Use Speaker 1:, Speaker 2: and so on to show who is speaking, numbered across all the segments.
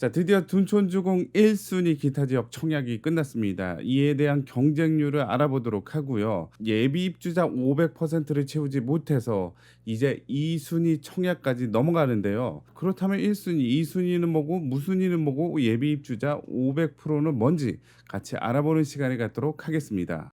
Speaker 1: 자, 드디어 둔촌주공 1순위 기타 지역 청약이 끝났습니다. 이에 대한 경쟁률을 알아보도록 하고요. 예비 입주자 500%를 채우지 못해서 이제 2순위 청약까지 넘어가는데요. 그렇다면 1순위, 2순위는 뭐고 무순위는 뭐고 예비 입주자 500%는 뭔지 같이 알아보는 시간을 갖도록 하겠습니다.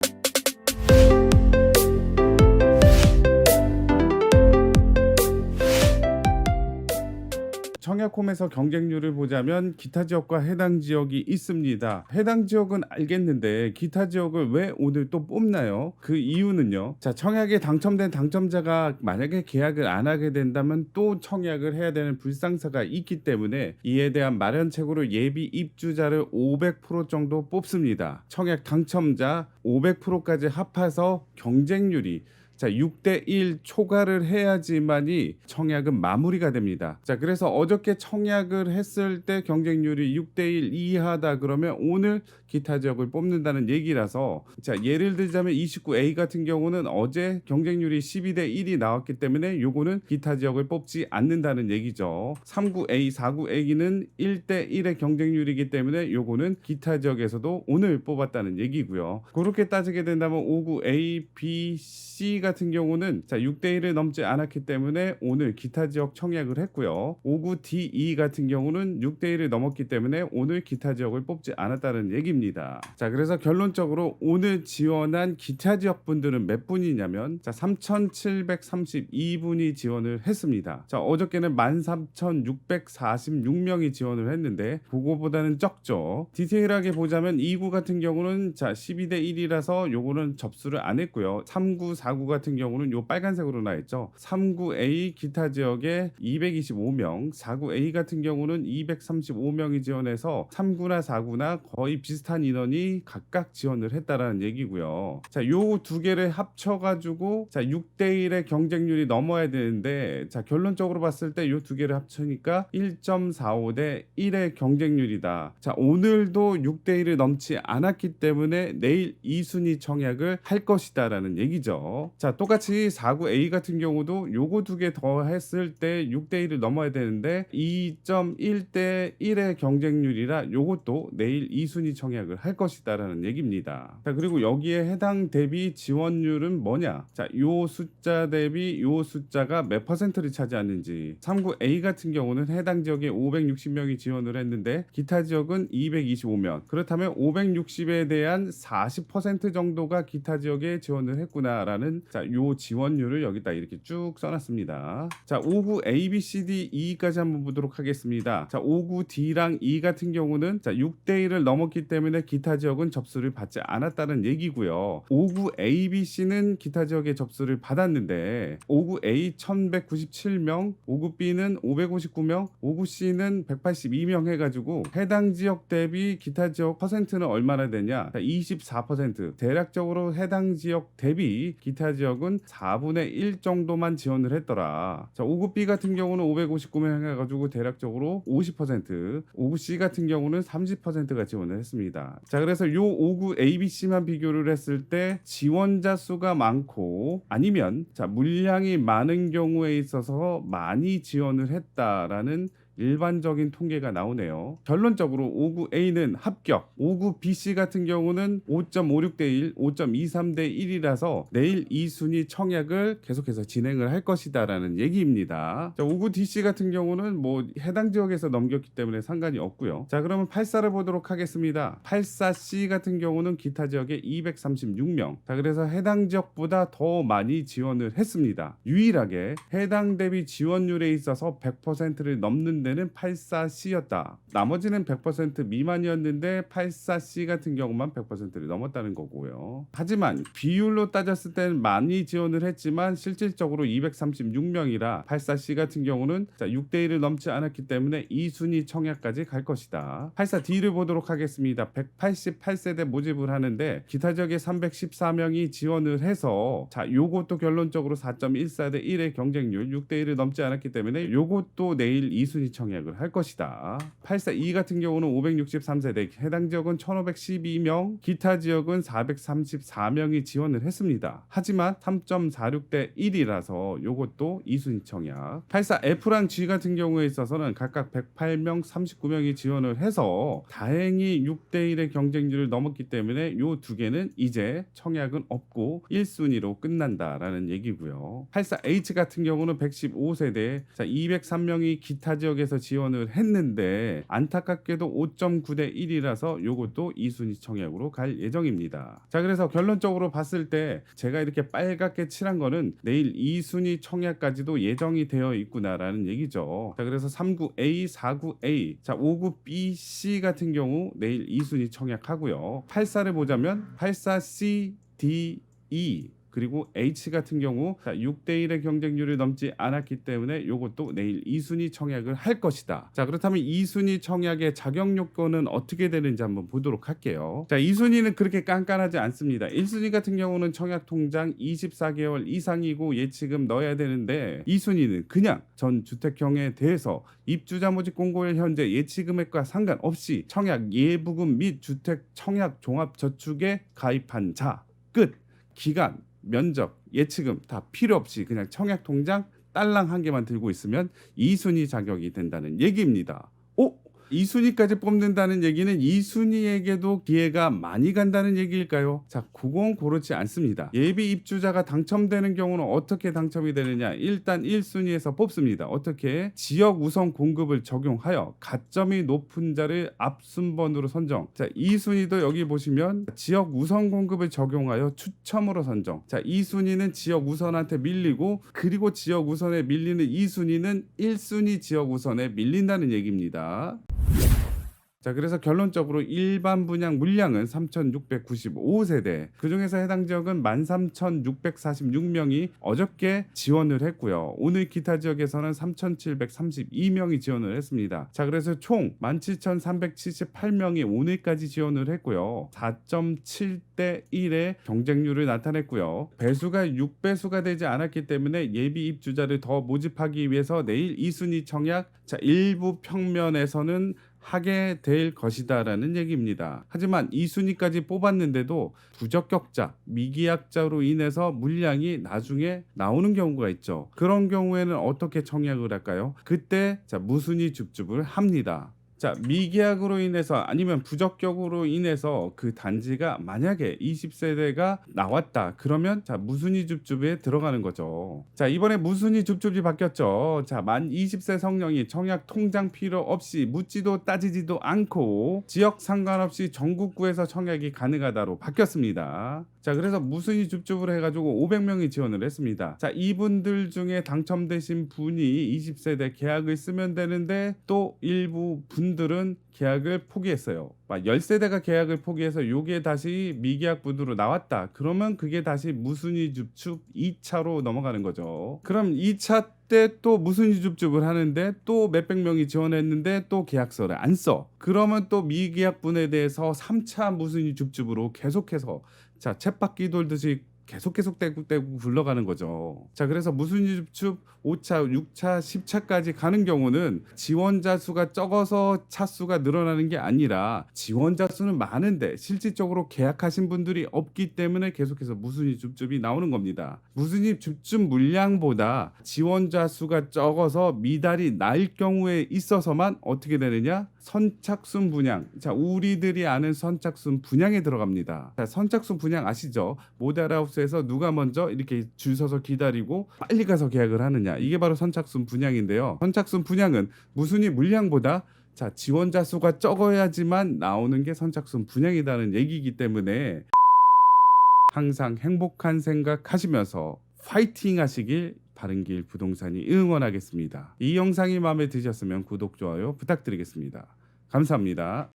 Speaker 1: 청약홈에서 경쟁률을 보자면 기타 지역과 해당 지역이 있습니다. 해당 지역은 알겠는데 기타 지역을 왜 오늘 또 뽑나요? 그 이유는요. 자, 청약에 당첨된 당첨자가 만약에 계약을 안 하게 된다면 또 청약을 해야 되는 불상사가 있기 때문에 이에 대한 마련책으로 예비 입주자를 500% 정도 뽑습니다. 청약 당첨자 500%까지 합해서 경쟁률이 자, 6대 1 초과를 해야지만이 청약은 마무리가 됩니다. 자, 그래서 어저께 청약을 했을 때 경쟁률이 6대 1 이하다 그러면 오늘 기타 지역을 뽑는다는 얘기라서 자, 예를 들자면 29A 같은 경우는 어제 경쟁률이 12대 1이 나왔기 때문에 요거는 기타 지역을 뽑지 않는다는 얘기죠. 39A, 49A는 1대 1의 경쟁률이기 때문에 요거는 기타 지역에서도 오늘 뽑았다는 얘기고요. 그렇게 따지게 된다면 59A, B, C 같은 경우는 자 6대 1을 넘지 않았기 때문에 오늘 기타 지역 청약을 했고요. 59DE 같은 경우는 6대 1을 넘었기 때문에 오늘 기타 지역을 뽑지 않았다는 얘기입니다. 자 그래서 결론적으로 오늘 지원한 기타 지역 분들은 몇 분이냐면 자 3,732분이 지원을 했습니다. 자 어저께는 13,646명이 지원을 했는데 그거보다는 적죠. 디테일하게 보자면 2구 같은 경우는 자 12대 1이라서 요거는 접수를 안 했고요. 3구, 4구 같은 경우는 요 빨간색으로 나 있죠. 3구A 기타 지역에 225명, 4구A 같은 경우는 235명이 지원해서 3구나 4구나 거의 비슷한 인원이 각각 지원을 했다라는 얘기고요. 자, 요 두 개를 합쳐 가지고 자, 6대 1의 경쟁률이 넘어야 되는데 자, 결론적으로 봤을 때 요 두 개를 합치니까 1.45 대 1의 경쟁률이다. 자, 오늘도 6대 1을 넘지 않았기 때문에 내일 2순위 청약을 할 것이다라는 얘기죠. 자, 똑같이 49A 같은 경우도 요거 두 개 더 했을 때 6대 1을 넘어야 되는데 2.1대 1의 경쟁률이라 요것도 내일 2순위 청약을 할 것이다라는 얘기입니다. 자, 그리고 여기에 해당 대비 지원율은 뭐냐? 자, 요 숫자 대비 요 숫자가 몇 퍼센트를 차지하는지. 39A 같은 경우는 해당 지역에 560명이 지원을 했는데 기타 지역은 225명. 그렇다면 560에 대한 40% 정도가 기타 지역에 지원을 했구나라는 자, 요 지원율을 여기다 이렇게 쭉 써놨습니다. 자, 5구 A, B, C, D, E까지 한번 보도록 하겠습니다. 자, 5구 D랑 E 같은 경우는 자, 6대 1을 넘었기 때문에 기타 지역은 접수를 받지 않았다는 얘기고요. 5구 A, B, C는 기타 지역에 접수를 받았는데 5구 A 1197명, 5구 B는 559명, 5구 C는 182명 해가지고 해당 지역 대비 기타 지역 퍼센트는 얼마나 되냐? 자, 24% 대략적으로 해당 지역 대비 기타 지역 은 4분의 1 정도만 지원을 했더라. 자, 5구 B 같은 경우는 559명 해가지고 대략적으로 50%, 5구 C 같은 경우는 30%가 지원을 했습니다. 자, 그래서 요 5구 A, B, C만 비교를 했을 때 지원자 수가 많고 아니면 자, 물량이 많은 경우에 있어서 많이 지원을 했다라는 일반적인 통계가 나오네요. 결론적으로 59A는 합격, 59BC 같은 경우는 5.56 대 1, 5.23 대 1이라서 내일 2순위 청약을 계속해서 진행을 할 것이다라는 얘기입니다. 자, 59DC 같은 경우는 뭐 해당 지역에서 넘겼기 때문에 상관이 없고요. 자, 그러면 84를 보도록 하겠습니다. 84C 같은 경우는 기타 지역에 236명. 자, 그래서 해당 지역보다 더 많이 지원을 했습니다. 유일하게 해당 대비 지원율에 있어서 100%를 넘는 데는 84C였다. 나머지는 100% 미만이었는데 84C 같은 경우만 100%를 넘었다는 거고요. 하지만 비율로 따졌을 때는 많이 지원을 했지만 실질적으로 236명이라 84C 같은 경우는 자, 6대 1을 넘지 않았기 때문에 2순위 청약까지 갈 것이다. 84D를 보도록 하겠습니다. 188세대 모집을 하는데 기타 지역에 314명이 지원을 해서 자, 요것도 결론적으로 4.14대 1의 경쟁률 6대 1을 넘지 않았기 때문에 요것도 내일 2순위 청약을 할 것이다. 842 같은 경우는 563세대, 해당 지역은 1512명, 기타 지역은 434명이 지원을 했습니다. 하지만 3.46대 1이라서 요것도 2순위 청약. 84F랑 G 같은 경우에 있어서는 각각 108명, 39명이 지원을 해서 다행히 6대 1의 경쟁률을 넘었기 때문에 요 두 개는 이제 청약은 없고 1순위로 끝난다라는 얘기고요. 84H 같은 경우는 115세대, 자 203명이 기타 지역 에서 지원을 했는데 안타깝게도 5.9대 1이라서 요것도 2순위 청약으로 갈 예정입니다. 자 그래서 결론적으로 봤을 때 제가 이렇게 빨갛게 칠한 거는 내일 2순위 청약까지도 예정이 되어 있구나라는 얘기죠. 자 그래서 39A, 49A, 자 59B, C 같은 경우 내일 2순위 청약하고요. 84를 보자면 84C, D, E 그리고 H 같은 경우 6대 1의 경쟁률을 넘지 않았기 때문에 요것도 내일 2순위 청약을 할 것이다. 자, 그렇다면 2순위 청약의 자격 요건은 어떻게 되는지 한번 보도록 할게요. 자, 2순위는 그렇게 깐깐하지 않습니다. 1순위 같은 경우는 청약 통장 24개월 이상이고 예치금 넣어야 되는데 2순위는 그냥 전 주택형에 대해서 입주자 모집 공고일 현재 예치 금액과 상관없이 청약 예부금 및 주택 청약 종합 저축에 가입한 자 끝. 기간, 면적, 예치금 다 필요 없이 그냥 청약 통장 딸랑 한 개만 들고 있으면 2순위 자격이 된다는 얘기입니다. 오, 2순위까지 뽑는다는 얘기는 2순위에게도 기회가 많이 간다는 얘기일까요? 자, 그건 그렇지 않습니다. 예비 입주자가 당첨되는 경우는 어떻게 당첨이 되느냐? 일단 1순위에서 뽑습니다. 어떻게? 지역 우선 공급을 적용하여 가점이 높은 자를 앞순번으로 선정. 자, 2순위도 여기 보시면 지역 우선 공급을 적용하여 추첨으로 선정. 자, 2순위는 지역 우선한테 밀리고 그리고 지역 우선에 밀리는 2순위는 1순위 지역 우선에 밀린다는 얘기입니다. 자 그래서 결론적으로 일반 분양 물량은 3,695세대. 그 중에서 해당 지역은 13,646명이 어저께 지원을 했고요. 오늘 기타 지역에서는 3,732명이 지원을 했습니다. 자 그래서 총 17,378명이 오늘까지 지원을 했고요. 4.7대 1의 경쟁률을 나타냈고요. 배수가 6배수가 되지 않았기 때문에 예비 입주자를 더 모집하기 위해서 내일 2순위 청약 자 일부 평면에서는 하게 될 것이다라는 얘기입니다. 하지만 2순위까지 뽑았는데도 부적격자, 미계약자로 인해서 물량이 나중에 나오는 경우가 있죠. 그런 경우에는 어떻게 청약을 할까요? 그때 자 무순위 줍줍을 합니다. 자 미계약으로 인해서 아니면 부적격으로 인해서 그 단지가 만약에 20세대가 나왔다. 그러면 자 무순위 줍줍에 들어가는 거죠. 자 이번에 무순위 줍줍이 바뀌었죠. 자 만 20세 성령이 청약 통장 필요 없이 묻지도 따지지도 않고 지역 상관없이 전국구에서 청약이 가능하다로 바뀌었습니다. 자 그래서 무순위 줍줍을 해 가지고 500명이 지원을 했습니다. 자 이분들 중에 당첨되신 분이 20세대 계약을 쓰면 되는데 또 일부 분 들은 계약을 포기했어요. 막 10세대가 계약을 포기해서 요게 다시 미계약 분으로 나왔다. 그러면 그게 다시 무순위 줍줍 2차로 넘어가는 거죠. 그럼 2차 때 또 무순위 줍줍을 하는데 또 몇백 명이 지원했는데 또 계약서를 안 써. 그러면 또 미계약 분에 대해서 3차 무순위 줍줍으로 계속해서 자 챗바퀴 돌듯이 계속 계속 떼고 떼고 굴러가는 거죠. 자, 그래서 줍줍 5차, 6차, 10차까지 가는 경우는 지원자 수가 적어서 차 수가 늘어나는 게 아니라 지원자 수는 많은데 실질적으로 계약하신 분들이 없기 때문에 계속해서 무순위 줍줍이 나오는 겁니다. 줍줍 물량보다 지원자 수가 적어서 미달이 날 경우에 있어서만 어떻게 되느냐? 선착순 분양. 자, 우리들이 아는 선착순 분양에 들어갑니다. 자, 선착순 분양 아시죠? 모델하 우스에서 누가 먼저 이렇게 줄 서서 기다리고 빨리 가서 계약을 하느냐. 이게 바로 선착순 분양인데요. 선착순 분양은 무순위 물량보다 자, 지원자 수가 적어야지만 나오는 게 선착순 분양이라는 얘기이기 때문에 항상 행복한 생각 하시면서 파이팅 하시길 바른길 부동산이 응원하겠습니다. 이 영상이 마음에 드셨으면 구독, 좋아요 부탁드리겠습니다. 감사합니다.